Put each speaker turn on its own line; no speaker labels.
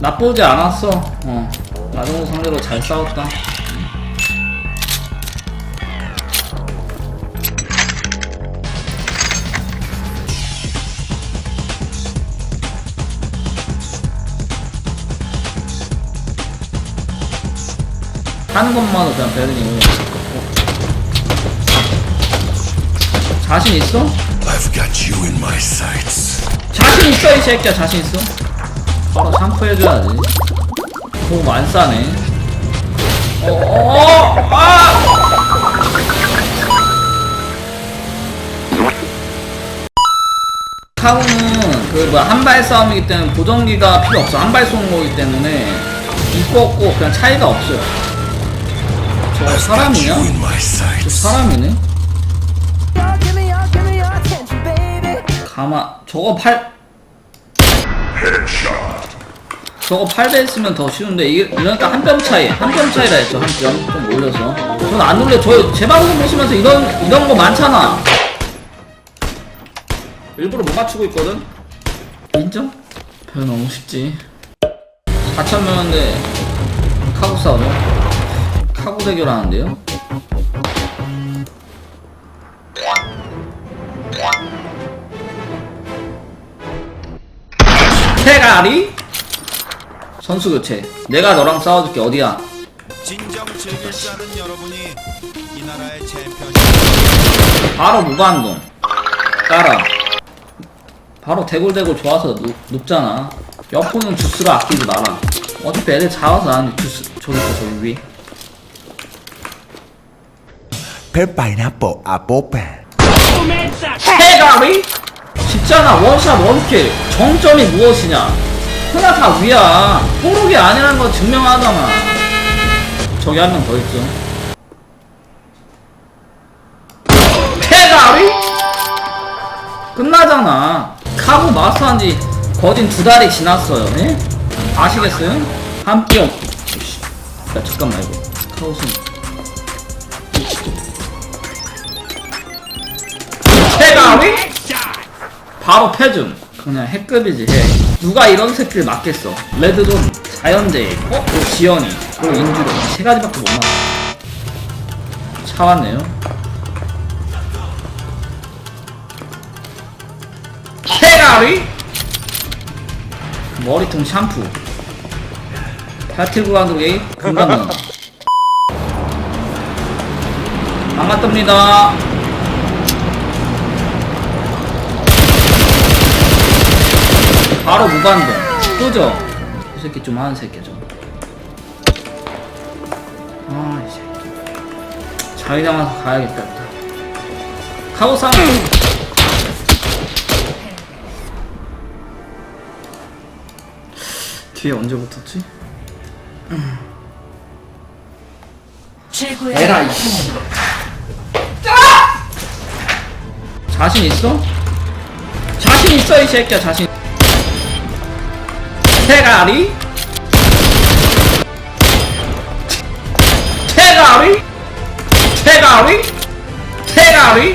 나쁘지 않았어. 어. 나정우 상대로 잘 싸웠다. 하는 것만으로 그냥. 자신 있어?
Got you in my sights.
자신 있어 이 새끼야 자신 있어? 바로 샴푸해줘야지 도움 안 싸네 어어어 아! 카우는 그 뭐야 한발 싸움이기 때문에 보정기가 필요 없어 한발 쏘는 거기 때문에 있고 없고 그냥 차이가 없어요
got
사람이냐? 저. 사람이네? 가마 저거 팔 저거 8배 했으면 더 쉬운데 이게 이러니까 한 뼘 차이 한 뼘 차이라 했죠. 한뼘좀 올려서. 전 안 놀래. 저제 방송 보시면서 이런 이런 거 많잖아. 일부러 못 맞추고 있거든? 인정? 별 너무 쉽지. 4천명인데 카고 싸우죠 카고 대결 하는데요 태가리? 선수 교체. 내가 너랑 싸워줄게. 어디야?
진정 즐길 줄 아는 여러분이 이 나라의 챔피언
바로 무반동. 따라. 바로 대골대골 좋아서 눕, 눕잖아. 여포는 주스를 아끼지 마라. 어차피 애들 잡아서 나는 주스 저기 있어 저기 위
Pineapple apple.
태가리 쉽잖아. 원샷 원킬. 정점이 무엇이냐? 하나 다 위야. 포록이 아니라는 거 증명하잖아. 저기 한 명 더 있죠. 태가리? 끝나잖아. 카고 마스터한 지 거진 두 달이 지났어요. 예? 아시겠어요? 없... 씨, 야 잠깐만 이거. 카오슨 바로 패줌. 그냥 핵급이지. 핵 누가 이런 새끼를 맞겠어? 레드존 자연재해 어? 그리고 지연이 그리고 인주로 세 가지밖에 못 맞아. 차 왔네요. 태가리? 머리통 샴푸. 배틀그라운드 게임 금강은 반갑습니다 바로 무반동 또죠 이 새끼 좀 하는 새끼 좀 아, 이 새끼. 자기 장와서 가야겠다. 일단. 카오상. 뒤에 언제 붙었지?
최고의
에라 이씨. 자신 있어? 자신 있어 이 새끼야 자신. ထဲကလီထဲကလီထဲကလီထဲကလီ